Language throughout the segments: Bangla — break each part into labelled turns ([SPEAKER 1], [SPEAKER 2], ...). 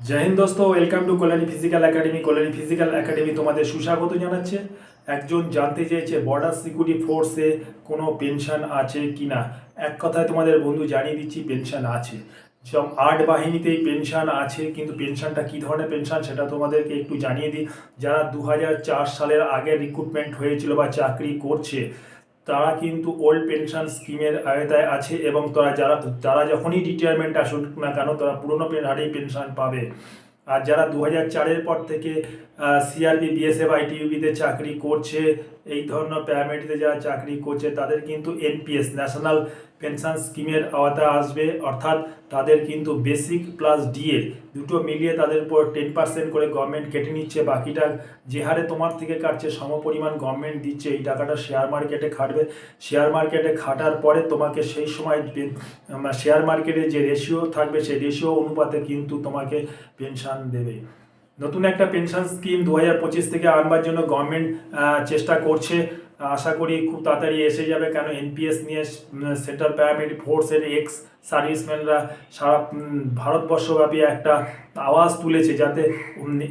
[SPEAKER 1] জয় হিন্দ দোস্ত welcome to Kalyani physical academy Kalyani physical academy তোমাদের সুস্বাগত জানাচ্ছে। একজন জানতে চেয়েছে বর্ডার সিকিউরিটি ফোর্সে কোনো পেনশন আছে কি না এক কথায় তোমাদের বন্ধু জানিয়ে দিচ্ছি পেনশন আছে। সব আট বাহিনীতেই পেনশন আছে, কিন্তু পেনশনটা কী ধরনের পেনশন সেটা তোমাদেরকে একটু জানিয়ে দিই। যারা দু হাজার চার সালের আগে রিক্রুটমেন্ট হয়েছিল বা চাকরি করছে তারা কিন্তু ওল্ড পেনশন স্কিমের আয়তায় আছে এবং তারা যারা, তারা যখনই রিটায়ারমেন্ট আসুক না কেন, তারা পুরনো হারেই পেনশন পাবে। আর যারা দু হাজার চারের পর থেকে সিআরপি বিএসএফ আইটিউবিতে চাকরি করছে, এই ধরনের প্যারামেডিতে যারা চাকরি করছে, তাদের কিন্তু এনপিএস ন্যাশনাল পেনশন স্কিমের আওতায় আসবে, অর্থাৎ তাদের কিন্তু বেসিক প্লাস ডিএ দুটো মিলিয়ে তাদের উপর টেন পার্সেন্ট করে গভর্নমেন্ট কেটে নিচ্ছে, বাকিটা যে হারে তোমার থেকে কাটছে সমপরিমাণ গভর্নমেন্ট দিচ্ছে, এই টাকাটা শেয়ার মার্কেটে খাটবে। শেয়ার মার্কেটে খাটার পরে তোমাকে সেই সময় শেয়ার মার্কেটে যে রেশিও থাকবে, সেই রেশিও অনুপাতে কিন্তু তোমাকে পেনশন দেবে। নতুন একটা পেনশন স্কিম দু হাজার পঁচিশ থেকে আনবার জন্য গভর্নমেন্ট চেষ্টা করছে। আশা করি খুব তাড়াতাড়ি এসে যাবে। কেন এনপিএস নিয়ে সেন্ট্রাল প্যারামিলিটারি ফোর্সের এক্স সার্ভিসম্যানরা সারা ভারতবর্ষব্যাপী একটা আওয়াজ তুলেছে যাতে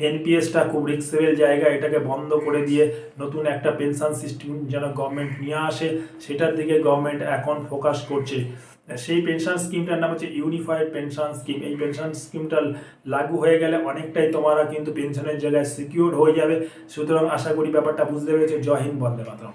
[SPEAKER 1] এনপিএসটা খুব রিক্সেবেল জায়গা এটাকে বন্ধ করে দিয়ে নতুন একটা পেনশন সিস্টেম যেন গভর্নমেন্ট নিয়ে আসে, সেটার দিকে গভর্নমেন্ট এখন ফোকাস করছে। সেই পেনশন স্কিমটার নাম হচ্ছে ইউনিফাইড পেনশন স্কিম এই পেনশন স্কিমটা লাগু হয়ে গেলে অনেকটাই তোমরা কিন্তু পেনশনের জায়গায় সিকিউর হয়ে যাবে। সুতরাং আশা করি ব্যাপারটা বুঝতে পেরেছে। জয় হিন্দ, বন্দে মাতরম।